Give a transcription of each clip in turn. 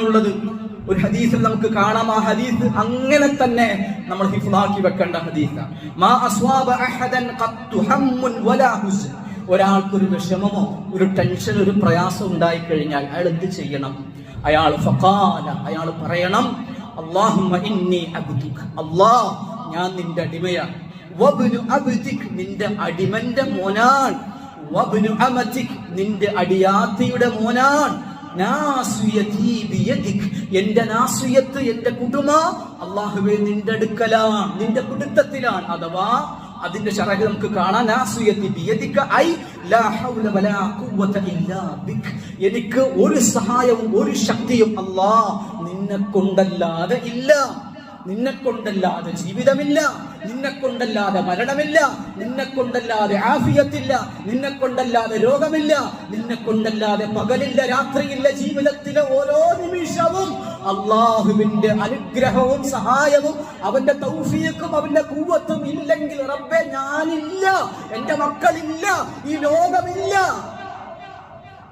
ഉള്ളത് ഒരു ഹദീസിൽ നമുക്ക് കാണാം. ആ ഹദീസ് അങ്ങനെ തന്നെ നമ്മൾ ഹിഫ്ലാക്കി വെക്കേണ്ട ഹദീസാണ് മാ അസ്വാബ അഹദൻ ഖത്തു ഹമ്മുൻ വലാ ഹുസ്ൻ. ഒരാൾക്ക് ഒരു വിഷമമോ ഒരു ടെൻഷൻ ഒരു പ്രയാസം ഉണ്ടായി കഴിഞ്ഞാൽ അയാൾ എന്ത് ചെയ്യണം? അയാൾ ഫഖാല അയാൾ പറയണം അല്ലാഹുമ്മ ഇന്നി അബ്ദുക. അല്ലാഹ് ഞാൻ നിന്റെ അടിമയാണ്. വബ്നു അബ്ദിക് നിന്റെ അടിമന്റെ മോനാണ്. വബ്നു അമതിക് നിന്റെ അടിയാത്തിയുടെ ബിയദിക് എന്റെ നാസിയത്ത് എന്റെ കുടുംബ അള്ളാഹുവേ നിന്റെ അടുക്കലാണ് നിന്റെ കുടുത്തത്തിലാണ് അഥവാ അതിന്റെ ശറഹ് നമുക്ക് കാണാം. നാസിയതി ബിയദിക ഐ ലാ ഹൗല വലാ ഖുവത ഇല്ലാ ബിക്. എനിക്ക് ഒരു സഹായവും ഒരു ശക്തിയും അല്ലാ നിന്നെ കൊണ്ടല്ലാതെ ഇല്ല. നിന്നെ കൊണ്ടല്ലാതെ ജീവിതമില്ല നിന്നെ കൊണ്ടല്ലാതെ മരണമില്ല നിന്നെ കൊണ്ടല്ലാതെ ആഫിയത്തില്ല നിന്നെ കൊണ്ടല്ലാതെ രോഗമില്ല നിന്നെ കൊണ്ടല്ലാതെ പകലില്ല രാത്രിയില്ല ജീവിതത്തിലെ ഓരോ നിമിഷവും അള്ളാഹുവിന്റെ അനുഗ്രഹവും സഹായവും അവന്റെ തൗഫിയക്കും അവന്റെ കൂവത്തും ഇല്ലെങ്കിൽ റബ്ബെ ഞാനില്ല എന്റെ മക്കളില്ല ഈ ലോകമില്ല.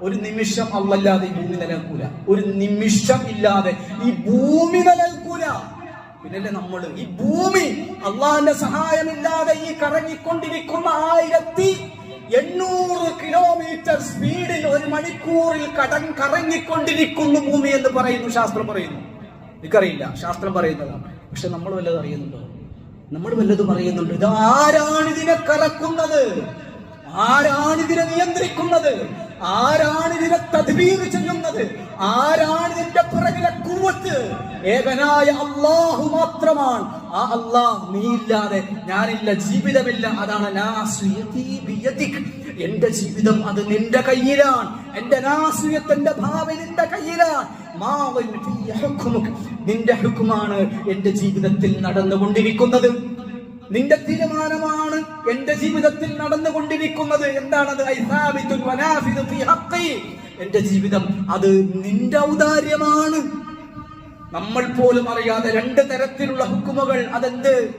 ഒരു നിമിഷം അല്ലല്ലാതെ ഈ ഭൂമി നിലനിൽക്കൂല. ഒരു നിമിഷം ഇല്ലാതെ ഈ ഭൂമി നിലനിൽക്കൂല. പിന്നല്ലേ നമ്മൾ ഈ ഭൂമി അള്ളാഹിന്റെ സഹായമില്ലാതെ ഈ കറങ്ങിക്കൊണ്ടിരിക്കുന്ന ആയിരത്തി എണ്ണൂറ് കിലോമീറ്റർ സ്പീഡിൽ ഒരു മണിക്കൂറിൽ കടം കറങ്ങിക്കൊണ്ടിരിക്കുന്നു ഭൂമി എന്ന് പറയുന്നു ശാസ്ത്രം പറയുന്നു. എനിക്കറിയില്ല ശാസ്ത്രം പറയുന്നതാണ് പക്ഷെ നമ്മൾ വല്ലതും അറിയുന്നുണ്ടോ? നമ്മൾ വല്ലതും അറിയുന്നുണ്ട്? ഇത് ആരാണ് ഇതിനെ കറക്കുന്നത്? ആരാണ് ഇതിനെ നിയന്ത്രിക്കുന്നത്? ആരാണ് ഇതിനെ തദ്ബീർ ചെയ്യുന്നത്? ആരാണ് ഇതിന്റെ പിറകിലെ കൂവത്ത്? ഏകനായ അള്ളാഹു മാത്രമാണ്. ആ അള്ളാഹ് നീയില്ലാതെ ഞാനില്ല ജീവിതമില്ല. അതാണ്. എന്റെ ജീവിതം അത് നിന്റെ കയ്യിലാണ്. എന്റെ നാസിയത്ത് എന്റെ ഭാവി നിന്റെ കയ്യിലാണ്. നിന്റെ ഹുക്കുമാണ് എന്റെ ജീവിതത്തിൽ നടന്നുകൊണ്ടിരിക്കുന്നത്. നിന്റെ തീരുമാനമാണ് എന്റെ ജീവിതത്തിൽ നടന്നുകൊണ്ടിരിക്കുന്നത്. എന്താണത്. എന്റെ ജീവിതം അത് നിന്റെ ഔദാര്യമാണ്. നമ്മൾ പോലും അറിയാതെ രണ്ട് തരത്തിലുള്ള ഹുക്കുമകൾ അതെന്ത്?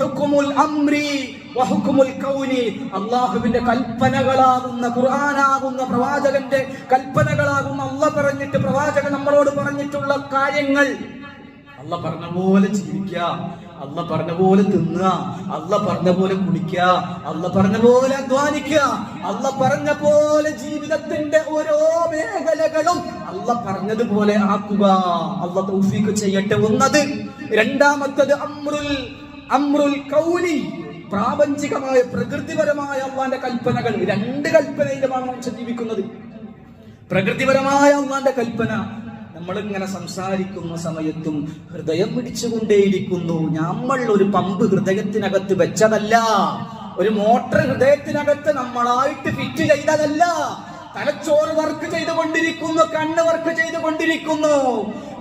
ഹുക്കുമുൽ അംരി വഹുക്കുമുൽ കൗനി അള്ളാഹുവിന്റെ കൽപ്പനകളാകുന്ന ഖുർആനാകുന്ന പ്രവാചകന്റെ കൽപ്പനകളാകുന്ന അള്ള പറഞ്ഞിട്ട് പ്രവാചകൻ നമ്മളോട് പറഞ്ഞിട്ടുള്ള കാര്യങ്ങൾ. അല്ല പറഞ്ഞ പോലെ ജീവിക്കുക. അല്ല പറഞ്ഞ പോലെ തിന്നുക അല്ല പറഞ്ഞ പോലെ കുടിക്കുക അല്ല പറഞ്ഞ പോലെ അധ്വാനിക്കുക അല്ല പറഞ്ഞ പോലെ ജീവിതത്തിന്റെ ഓരോ മേഖലകളും അല്ല പറഞ്ഞതുപോലെ ആക്കുക. അല്ല തൗഫീഖ് ചെയ്യട്ടെ ഒന്നത് രണ്ടാമത്തത് അമ്രുൽ അമ്രുൽ കൗലി. പ്രാപഞ്ചികമായ പ്രകൃതിപരമായ അള്ളാന്റെ കൽപ്പനകൾ. രണ്ട് കൽപ്പനയിലുമാണ് മനുഷ്യൻ ജീവിക്കുന്നത്. പ്രകൃതിപരമായ അള്ളാന്റെ കൽപ്പന. നമ്മളിങ്ങനെ സംസാരിക്കുന്ന സമയത്തും ഹൃദയം പിടിച്ചുകൊണ്ടേയിരിക്കുന്നു. നമ്മൾ ഒരു പമ്പ് ഹൃദയത്തിനകത്ത് വെച്ചതല്ല. ഒരു മോട്ടർ ഹൃദയത്തിനകത്ത് നമ്മളായിട്ട് ഫിറ്റ് ചെയ്തതല്ല. തലച്ചോറ് വർക്ക് ചെയ്തുകൊണ്ടിരിക്കുന്നു കണ്ണ് വർക്ക് ചെയ്തുകൊണ്ടിരിക്കുന്നു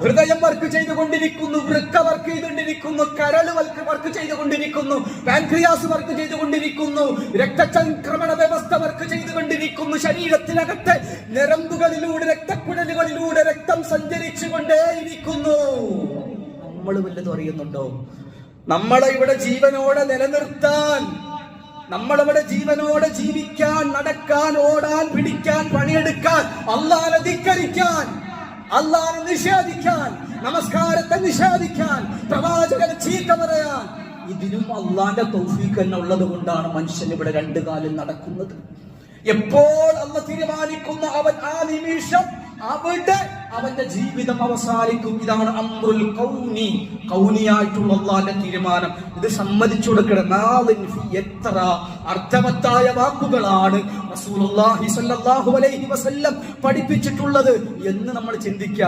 ഹൃദയം വർക്ക് ചെയ്തുകൊണ്ടിരിക്കുന്നു വൃക്ക വർക്ക് ചെയ്തുകൊണ്ടിരിക്കുന്നു കരൾ വർക്ക് ചെയ്തുകൊണ്ടിരിക്കുന്നു പാൻക്രിയാസ് വർക്ക് ചെയ്തുകൊണ്ടിരിക്കുന്നു രക്തചംക്രമണ വ്യവസ്ഥ വർക്ക് ചെയ്തുകൊണ്ടിരിക്കുന്നു ശരീരത്തിനകത്ത് ഞരമ്പുകളിലൂടെ രക്തക്കുഴലുകളിലൂടെ രക്തം സഞ്ചരിച്ചു കൊണ്ടേയിരിക്കുന്നു നമ്മൾ വല്ലതും അറിയുന്നുണ്ടോ? നമ്മളെ ഇവിടെ ജീവനോടെ നിലനിർത്താൻ നമ്മളിവിടെ ജീവനോടെ ജീവിക്കാൻ നടക്കാൻ ഓടാൻ പിടിക്കാൻ പണിയെടുക്കാൻ അള്ളാനെ ധിക്കരിക്കാൻ അള്ളാനെ നിഷേധിക്കാൻ നമസ്കാരത്തെ നിഷേധിക്കാൻ പ്രവാചകനെ ചീത്ത പറയാൻ. ഇതിനും അള്ളാന്റെ തൗഫീഖ് തന്നെ ഉള്ളത് കൊണ്ടാണ് മനുഷ്യൻ ഇവിടെ രണ്ടു കാലിൽ നടക്കുന്നത്. എപ്പോൾ അള്ള തീരുമാനിക്കുന്ന? അവൻ ആ നിമിഷം അവിടെ അവന്റെ ജീവിതം അവസാനിക്കും. ഇതാണ് അമ്രുൽ കൗനി. കൗനിയായിട്ടുള്ള അള്ളാന്റെ തീരുമാനം. ഇത് സമ്മതിച്ചു കൊടുക്കണം. എത്ര അർത്ഥവത്തായ വാക്കുകളാണ് അലൈഹി വസല്ലം പഠിപ്പിച്ചിട്ടുള്ളത് എന്ന് നമ്മൾ ചിന്തിക്കുക.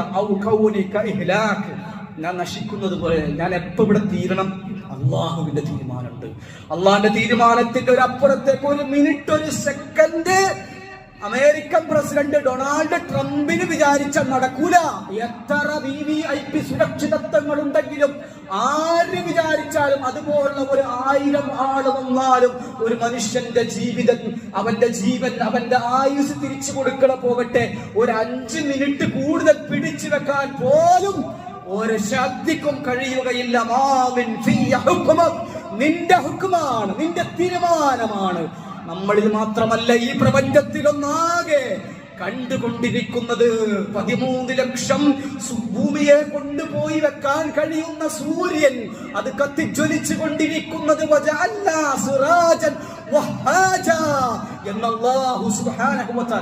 ഞാൻ നശിക്കുന്നത് പോലെ ഞാൻ എപ്പോ ഇവിടെ തീരണം? അള്ളാഹുവിന്റെ തീരുമാനമുണ്ട്. അള്ളാഹിന്റെ തീരുമാനത്തിന്റെ ഒരു അപ്പുറത്തേക്ക് ഒരു മിനിറ്റ് ഒരു സെക്കൻഡ് അമേരിക്കൻ പ്രസിഡന്റ് ഡൊണാൾഡ് ട്രംപിന് വിചാരിച്ച നടക്കൂല. എത്ര വി വി ഐ പി സുരക്ഷിതത്വങ്ങൾ ഉണ്ടെങ്കിലും ആര് വിചാരിച്ചാലും അതുപോലുള്ള ഒരു ആയിരം ആൾ വന്നാലും ഒരു മനുഷ്യന്റെ ജീവിതം അവന്റെ ജീവൻ അവന്റെ ആയുസ് തിരിച്ചു കൊടുക്കണ പോകട്ടെ. ഒരു അഞ്ച് മിനിറ്റ് കൂടുതൽ പിടിച്ചു വെക്കാൻ പോലും ഒരു ശക്തിക്കും കഴിയുകയില്ല. മാവിൻ. നിന്റെ ഹുക്കുമാണ് നിന്റെ തീരുമാനമാണ്. നമ്മളിൽ മാത്രമല്ല ഈ പ്രപഞ്ചത്തിലൊന്നാകെ കണ്ടുകൊണ്ടിരിക്കുന്നത് പതിമൂന്ന് ലക്ഷം ഭൂമിയെ കൊണ്ടുപോയി വെക്കാൻ കഴിയുന്ന സൂര്യൻ. അത് കത്തിജ്വലിച്ചു കൊണ്ടിരിക്കുന്നത്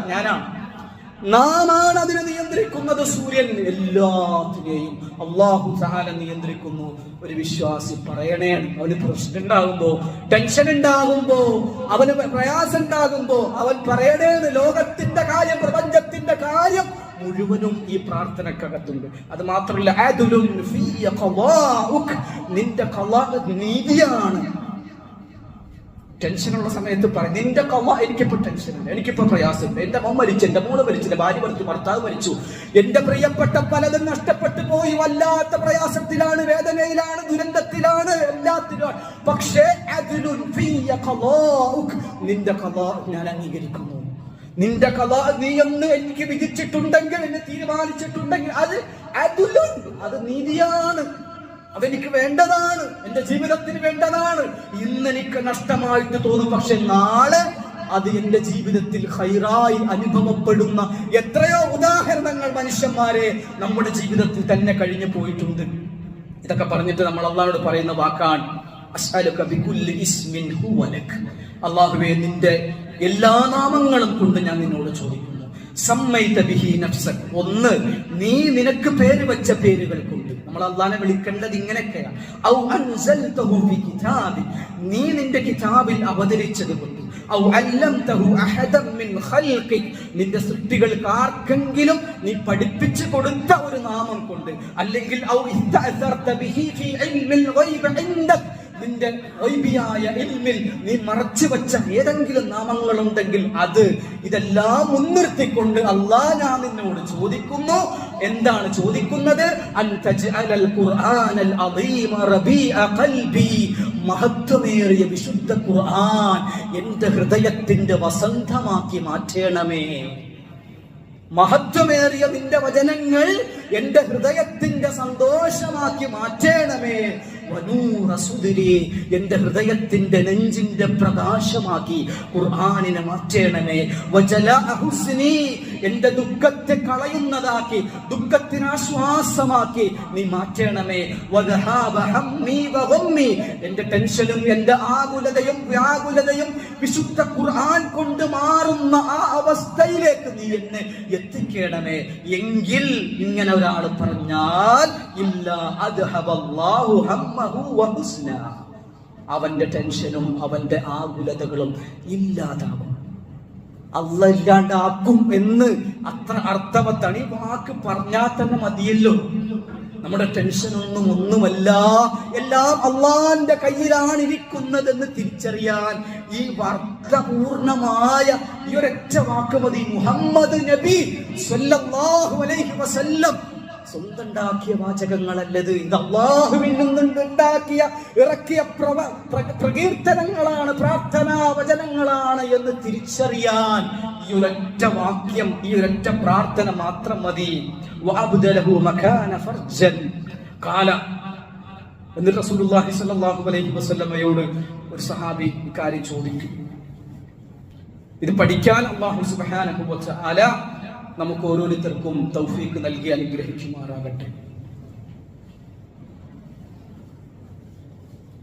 ഞാനാണ്. നാമാണ് അതിനെ നിയന്ത്രിക്കുന്നത് സൂര്യൻ എല്ലാത്തിനെയും. അള്ളാഹു സഹാല നിയന്ത്രിക്കുന്നു. ഒരു വിശ്വാസി പറയണേ അവന് പ്രശ്നം ഉണ്ടാകുമ്പോ ടെൻഷൻ ഉണ്ടാകുമ്പോ അവന് പ്രയാസം ഉണ്ടാകുമ്പോ അവൻ പറയണേന്ന് ലോകത്തിന്റെ കാര്യം പ്രപഞ്ചത്തിന്റെ കാര്യം മുഴുവനും ഈ പ്രാർത്ഥനക്കകത്തുണ്ട്. അത് മാത്രമല്ല. നിന്റെ നീതിയാണ്. ടെൻഷനുള്ള സമയത്ത് പറയും നിന്റെ കവ എനിക്കിപ്പോ ടെൻഷനുണ്ട് എനിക്കിപ്പോ പ്രയാസമുണ്ട്. എന്റെ മോൻ മരിച്ചു എന്റെ മോൾ മരിച്ചു എന്റെ ഭാര്യ മരിച്ചു ഭർത്താവ് മരിച്ചു. എന്റെ പ്രിയപ്പെട്ട പലതും നഷ്ടപ്പെട്ടു പോയി. വല്ലാത്ത പ്രയാസത്തിലാണ് വേദനയിലാണ് ദുരന്തത്തിലാണ് എല്ലാത്തിലും. പക്ഷേ. നിന്റെ കഥ ഞാൻ അംഗീകരിക്കുന്നു. നിന്റെ കഥ നീ എന്ന് എനിക്ക് വിധിച്ചിട്ടുണ്ടെങ്കിൽ എന്നെ തീരുമാനിച്ചിട്ടുണ്ടെങ്കിൽ അത് അതുലും അത് നീതിയാണ്. അതെനിക്ക് വേണ്ടതാണ്. എന്റെ ജീവിതത്തിന് വേണ്ടതാണ്. ഇന്ന് എനിക്ക് നഷ്ടമായിട്ട് തോന്നും. പക്ഷെ നാളെ അത് എന്റെ ജീവിതത്തിൽ ഹൈറായി അനുഭവപ്പെടുന്ന എത്രയോ ഉദാഹരണങ്ങൾ മനുഷ്യന്മാരെ നമ്മുടെ ജീവിതത്തിൽ തന്നെ കഴിഞ്ഞു പോയിട്ടുണ്ട്. ഇതൊക്കെ പറഞ്ഞിട്ട് നമ്മൾ അള്ളാഹോട് പറയുന്ന വാക്കാണ് അസ്അലുക. അള്ളാഹുവേ നിന്റെ എല്ലാ നാമങ്ങളും കൊണ്ട് ഞാൻ നിന്നോട് നഫ്സക് ഒന്ന് നീ നിനക്ക് പേര് വെച്ച പേരുകൾ കൊണ്ട് നമ്മൾ അള്ളാനെ വിളിക്കേണ്ടത് ഇങ്ങനെയൊക്കെയാണ് നീ നിന്റെ കിതാബിൽ അവതരിച്ചത് കൊണ്ട് നിന്റെ സൃഷ്ടികൾക്ക് ആർക്കെങ്കിലും നീ പഠിപ്പിച്ചു കൊടുത്ത ഒരു നാമം കൊണ്ട്. അല്ലെങ്കിൽ നിന്റെ ഗൈബിയായ ഇൽമിൽ നീ മറച്ചു വെച്ച ഏതെങ്കിലും നാമങ്ങളുണ്ടെങ്കിൽ അത് ഇതെല്ലാം മുൻനിർത്തിക്കൊണ്ട് അള്ളാ ഞാൻ നിന്നോട് ചോദിക്കുന്നു. എന്താണ് ചോദിക്കുന്നത്? മഹത്വമേറിയ വിശുദ്ധ ഖുർആൻ എന്റെ ഹൃദയത്തിന്റെ വസന്തമാക്കി മാറ്റണമേ. മഹത്വമേറിയ നിന്റെ വചനങ്ങൾ എന്റെ ഹൃദയത്തിന്റെ സന്തോഷമാക്കി മാറ്റേണമേ. എന്റെ ഹൃദയത്തിന്റെ നെഞ്ചിന്റെ പ്രകാശമാക്കി ഖുർആാനിനെ മാറ്റേണമേ. വജല അഹുസിനി എന്റെ ദുഃഖത്തെ കളയുന്നതാക്കി ദുഃഖത്തിന് ആശ്വാസമാക്കി നീ മാറ്റേണമേ. എന്റെ ടെൻഷനും എന്റെ ആകുലതയും വ്യാകുലതയും വിശുദ്ധ ഖുർആൻ കൊണ്ട് മാറുന്ന ആ അവസ്ഥയിലേക്ക് നീ എന്നെ എത്തിക്കേണമേ. എങ്കിൽ ഇങ്ങനെ ഒരാൾ പറഞ്ഞാൽ അവന്റെ ടെൻഷനും അവന്റെ ആകുലതകളും ഇല്ലാതാവും. അല്ല ഇല്ലാണ്ടാക്കും എന്ന് അത്ര അർത്ഥവത്താണ്. ഈ വാക്ക് പറഞ്ഞാൽ തന്നെ മതിയല്ലോ. നമ്മുടെ ടെൻഷനൊന്നും ഒന്നുമല്ല. എല്ലാം അള്ളാന്റെ കയ്യിലാണ് ഇരിക്കുന്നതെന്ന് തിരിച്ചറിയാൻ ഈ വർദ്ധപൂർണമായ ഈ ഒരൊറ്റ വാക്ക് മതി. മുഹമ്മദ് നബി സ്വല്ലല്ലാഹു അലൈഹി വസല്ലം സ്വന്തം ഉണ്ടാക്കിയ വാചകങ്ങളല്ലത്. ഇത് അള്ളാഹുവിൽ നിന്നുണ്ടാക്കിയ ഇറക്കിയ പ്രവ പ്ര- പ്രകീർത്തനങ്ങളാണ് പ്രാർത്ഥനാ വചനങ്ങളാണ് എന്ന് തിരിച്ചറിയാൻ ഈ ഒരൊറ്റ വാക്യം ഈ ഒരൊറ്റ പ്രാർത്ഥന മാത്രം മതി. കാല. എന്നിട്ട് റസൂലുള്ളാഹി സ്വല്ലല്ലാഹു അലൈഹി വസല്ലമയോട് ഒരു സഹാബി ഇക്കാര്യം ചോദിക്കും. ഇത് പഠിക്കാൻ അള്ളാഹു സുബ്ഹാനഹു വതആല നമുക്ക് ഓരോരുത്തർക്കും തൗഫീക്ക് നൽകി അനുഗ്രഹിക്കുമാറാകട്ടെ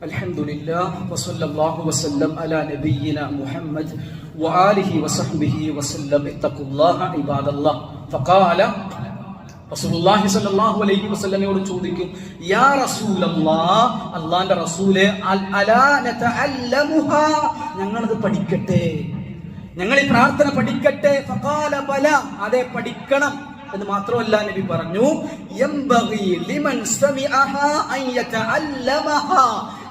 الحمد لله وصلى الله وسلم على نبينا محمد وآله وصحبه وسلم اتقوا الله عباد الله فقال റസൂലുള്ളാഹി സ്വല്ലല്ലാഹു അലൈഹി വസല്ലമയോട് ചോദിക്കും യാ റസൂലല്ലാഹ് അല്ലാഹുവിന്റെ റസൂലേ അൽ അലാ നതഅല്ലമുഹാ ഞങ്ങളത് പഠിക്കട്ടെ ഞങ്ങൾ ഈ പ്രാർത്ഥന പഠിക്കട്ടെ. ഫഖാല ബല അതെ പഠിക്കണം എന്ന് മാത്രമല്ല നബി പറഞ്ഞു.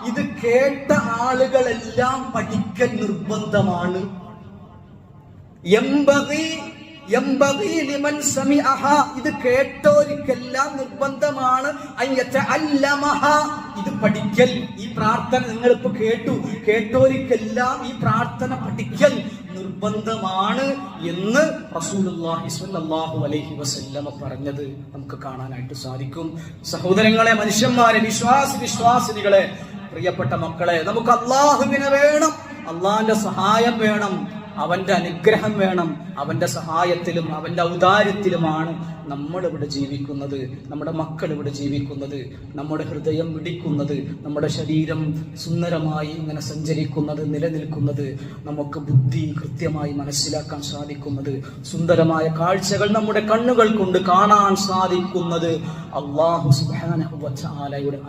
ഇത് കേട്ട ആളുകളെല്ലാം പഠിക്കൽ നിർബന്ധമാണ്. ഇത് കേട്ടോരിക്കെല്ലാം നിർബന്ധമാണ്. ഇത് പഠിക്കൽ. ഈ പ്രാർത്ഥന നിങ്ങൾ ഇപ്പൊ കേട്ടു. കേട്ടോരിക്കെല്ലാം ഈ പ്രാർത്ഥന പഠിക്കൽ. നിർബന്ധമാണ് എന്ന് റസൂലുള്ളാഹി സ്വല്ലല്ലാഹു അലൈഹി വസല്ലമ പറഞ്ഞത് നമുക്ക് കാണാനായിട്ട് സാധിക്കും. സഹോദരങ്ങളെ മനുഷ്യന്മാരെ വിശ്വാസി വിശ്വാസിനികളെ പ്രിയപ്പെട്ട മക്കളെ നമുക്ക് അള്ളാഹുവിനെ വേണം അള്ളാഹിന്റെ സഹായം വേണം. അവന്റെ അനുഗ്രഹം വേണം അവന്റെ സഹായത്തിലും അവന്റെ ഔദാര്യത്തിലുമാണ് നമ്മൾ ഇവിടെ ജീവിക്കുന്നത്. നമ്മുടെ മക്കൾ ഇവിടെ ജീവിക്കുന്നത്. നമ്മുടെ ഹൃദയം മിടിക്കുന്നത് നമ്മുടെ ശരീരം സുന്ദരമായി ഇങ്ങനെ സഞ്ചരിക്കുന്നത് നിലനിൽക്കുന്നത്. നമുക്ക് ബുദ്ധി കൃത്യമായി മനസ്സിലാക്കാൻ സാധിക്കുന്നത്. സുന്ദരമായ കാഴ്ചകൾ നമ്മുടെ കണ്ണുകൾ കൊണ്ട് കാണാൻ സാധിക്കുന്നത് അള്ളാഹു സുബ്ഹാനഹു വ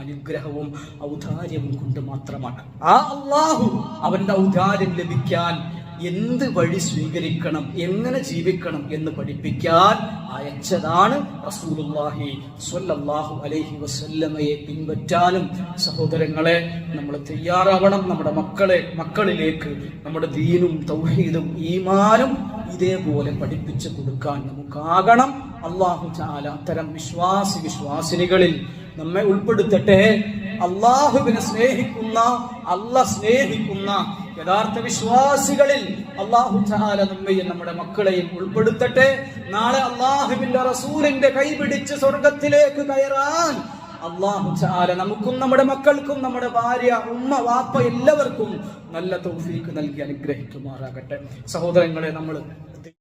അനുഗ്രഹവും ഔദാര്യവും കൊണ്ട് മാത്രമാണ്. ആ അള്ളാഹു അവന്റെ ഔദാര്യം ലഭിക്കാൻ എന്ത് വഴി സ്വീകരിക്കണം എങ്ങനെ ജീവിക്കണം എന്ന് പഠിപ്പിക്കാൻ അയച്ചതാണ് റസൂലുള്ളാഹി സ്വല്ലല്ലാഹു അലൈഹി വസല്ലമയെ പിൻപറ്റാനും സഹോദരങ്ങളെ നമ്മൾ തയ്യാറാവണം നമ്മുടെ മക്കളെ മക്കളിലേക്ക് നമ്മുടെ ദീനും തൗഹീദും ഈമാനും ഇതേപോലെ പഠിപ്പിച്ചു കൊടുക്കാൻ നമുക്കാകണം. അള്ളാഹു ചാല അത്തരം വിശ്വാസി വിശ്വാസിനികളിൽ നമ്മെ ഉൾപ്പെടുത്തട്ടെ. അള്ളാഹുവിനെ സ്നേഹിക്കുന്ന അല്ല സ്നേഹിക്കുന്ന യഥാർത്ഥ വിശ്വാസികളിൽ അള്ളാഹു നമ്മയും നമ്മുടെ മക്കളെയും ഉൾപ്പെടുത്തട്ടെ. നാളെ അള്ളാഹുവിന്റെ റസൂലിന്റെ കൈപിടിച്ച് സ്വർഗത്തിലേക്ക് കയറാൻ അള്ളാഹു ചാല നമുക്കും നമ്മുടെ മക്കൾക്കും നമ്മുടെ ഭാര്യ ഉമ്മ വാപ്പ എല്ലാവർക്കും നല്ല തൗഫീക്ക് നൽകി അനുഗ്രഹിക്കുമാറാകട്ടെ. സഹോദരങ്ങളെ നമ്മൾ